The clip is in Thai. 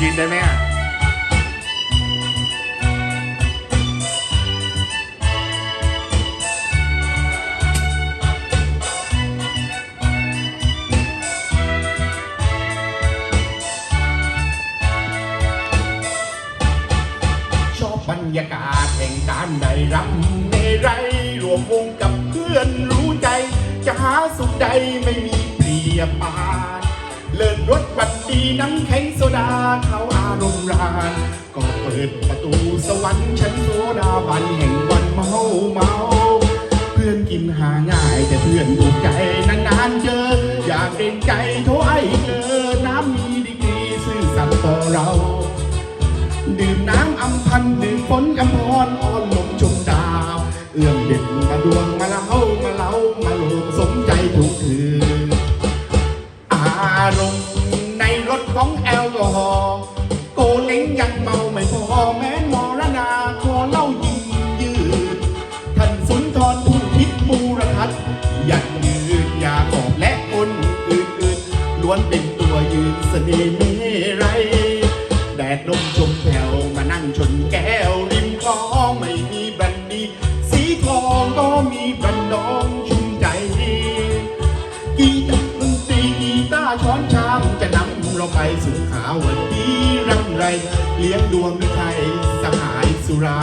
ยืนได้ไหมอะชอบบรรยากาศแห่งการได้รำในไรรวมวงกับเพื่อนรู้ใจ จะหาสุขใดไม่มีเปรียบปาน เลิศรถบัดดีน้ำแข็งโซดาเขาอารมณ์รานก็เปิดประตูสวรรค์ชั้นโซดาบันแห่งวันเมาเมา เพื่อนกินหาง่ายแต่เพื่อนถูกใจนานๆเจอ อยากเกรงใจโทไอ้เกลอน้ำมีดีกรีซื่อสัตย์ต่อเรา ดื่มน้ำอำพันดื่มฝนอำพรอ่อนลมชมดาว เอื้อมเด็ดมาดวงมาเล่ามาารมณ์ในรถของแอลกอฮอล์โกเล้งยังเมาไม่พอแม้มรณาขอเล่ายิงยืดท่านสุนทรผู้พิษบูรทัศน์ยันยืนยาขอบและคนอื่นๆล้วนเป็นตัวยืนเสน่ห์เมไรแดดลมชมแผ่วมานั่งชนแก้ เราไปสู่ขาวันดีรำไร เลี้ยงดวงด้วยไทยสหายสุรา